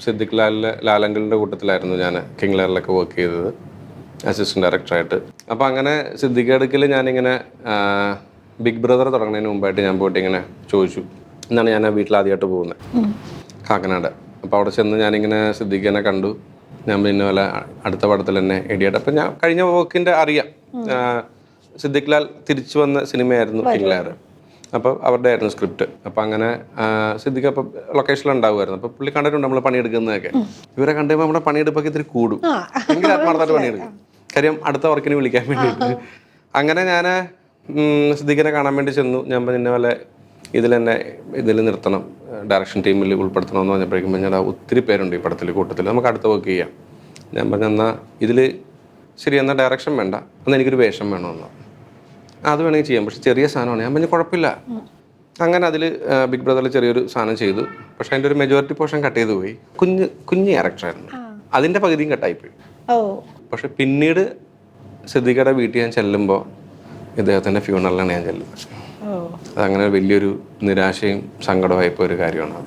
സിദ്ദിഖ് ലാലിലെ ലാലങ്കലിന്റെ കൂട്ടത്തിലായിരുന്നു ഞാൻ കിങ് ലാലിലൊക്കെ വർക്ക് ചെയ്തത് അസിസ്റ്റന്റ് ഡയറക്ടറായിട്ട് അപ്പോൾ അങ്ങനെ സിദ്ദിഖ് അടുക്കൽ ഞാനിങ്ങനെ ബിഗ് ബ്രദർ തുടങ്ങുന്നതിന് മുമ്പായിട്ട് ഞാൻ പോയിട്ട് ഇങ്ങനെ ചോദിച്ചു എന്നാണ് ഞാൻ വീട്ടിലാദ്യമായിട്ട് പോകുന്നത്? കാക്കനാട്. അപ്പോൾ അവിടെ ചെന്ന് ഞാനിങ്ങനെ സിദ്ദിഖിനെ കണ്ടു ഞാൻ പിന്നെ പോലെ അടുത്ത പടത്തിൽ തന്നെ എഡിയായിട്ട് അപ്പം ഞാൻ കഴിഞ്ഞ വർക്കിന്റെ അറിയാം സിദ്ദിഖ് ലാൽ തിരിച്ചു വന്ന സിനിമയായിരുന്നു കിങ് അപ്പോൾ അവരുടെ ആയിരുന്നു സ്ക്രിപ്റ്റ്. അപ്പോൾ അങ്ങനെ സിദ്ദിഖ് അപ്പോൾ ലൊക്കേഷനിൽ ഉണ്ടാവുമായിരുന്നു. അപ്പോൾ പുള്ളി കണ്ടിട്ടുണ്ട് നമ്മൾ പണിയെടുക്കുന്നതൊക്കെ. ഇവരെ കണ്ടുമ്പോൾ നമ്മുടെ പണിയെടുപ്പൊക്കെ ഇത്തിരി കൂടും. ഭയങ്കര ആത്മാർത്ഥമായിട്ട് പണിയെടുക്കും. കാര്യം അടുത്ത വർക്കിന് വിളിക്കാൻ വേണ്ടിയിട്ട്. അങ്ങനെ ഞാൻ സിദ്ദിഖിനെ കാണാൻ വേണ്ടി ചെന്നു. ഞാൻ പറഞ്ഞ പോലെ ഇതിൽ തന്നെ ഇതിൽ നിർത്തണം. ഡയറക്ഷൻ ടീമിൽ ഉൾപ്പെടുത്തണം എന്ന് പറഞ്ഞപ്പോഴേക്കും ഞാൻ ഒത്തിരി പേരുണ്ട് ഈ പടത്തിൽ കൂട്ടത്തിൽ നമുക്ക് അടുത്ത വർക്ക് ചെയ്യാം. ഞാൻ പറഞ്ഞ എന്നാൽ ഇതിൽ ശരി എന്നാൽ ഡയറക്ഷൻ വേണ്ട. എന്നാൽ എനിക്കൊരു വേഷം വേണമെന്ന് അത് വേണമെങ്കിൽ ചെയ്യാം. പക്ഷെ ചെറിയ സാധനമാണ്. ഞാൻ പറഞ്ഞു കുഴപ്പമില്ല. അങ്ങനെ അതിൽ ബിഗ് ബ്രദറിൽ ചെറിയൊരു സാധനം ചെയ്തു. പക്ഷെ അതിന്റെ ഒരു മെജോറിറ്റി പോർഷൻ കട്ട് ചെയ്ത് പോയി. കുഞ്ഞ് കുഞ്ഞ് ക്യാരക്ടറായിരുന്നു അതിന്റെ പകുതിയും കട്ടായിപ്പോയി പക്ഷെ പിന്നീട് സിദ്ദിഖയുടെ വീട്ടിൽ ഞാൻ ചെല്ലുമ്പോൾ ഇദ്ദേഹത്തിന്റെ ഫ്യൂണറിലാണ് ഞാൻ ചെല്ലുന്നത്. അതങ്ങനെ വലിയൊരു നിരാശയും സങ്കടമായിപ്പോയ ഒരു കാര്യമാണ് അത്.